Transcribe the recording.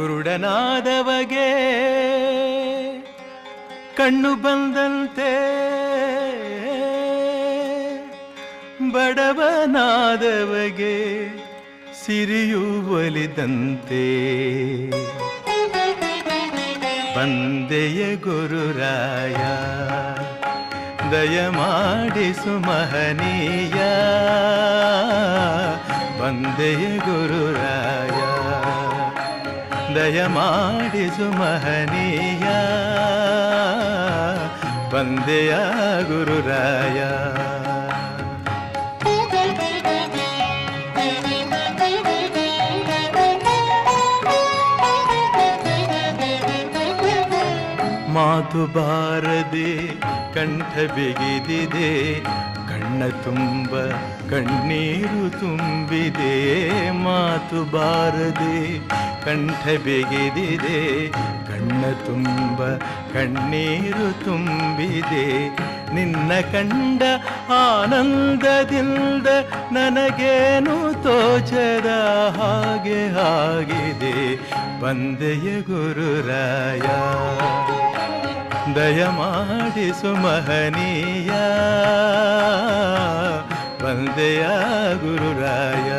ಕುರುಡನಾದವಗೆ ಕಣ್ಣು ಬಂದಂತೆ ಬಡವನಾದವಗೆ ಸಿರಿಯು ಒಲಿದಂತೆ. ಬಂದೆಯ ಗುರುರಾಯ ದಯಮಾಡಿಸು ಮಹನೀಯ. ಬಂದೆಯ ಗುರುರಾಯ ದಯಮಾಡಿಸು ಮಹನೀಯ. ಬಂದೆಯ ಗುರುರಾಯ. ಮಾತು ಬಾರದೆ ಕಂಠ ಬಿಗಿದಿದೆ. ಕಣ್ಣ ತುಂಬ, ಕಣ್ಣೀರು ತುಂಬಿದೆ, ಮಾತು ಬಾರದೆ, ಕಂಠ ಬಿಗಿದಿದೆ. ಕಣ್ಣ ತುಂಬ, ಕಣ್ಣೀರು ತುಂಬಿದೆ, ನಿನ್ನ ಕಂಡ ಆನಂದದಿಂದ ನನಗೇನು ತೋಚದ ಹಾಗೆ ಆಗಿದೆ. ಬಂದೆಯ ಗುರುರಾಯ ದಯಮಾಡಿಸು ಮಹನೀಯ ಬಂದೆಯ ಗುರುರಾಯ.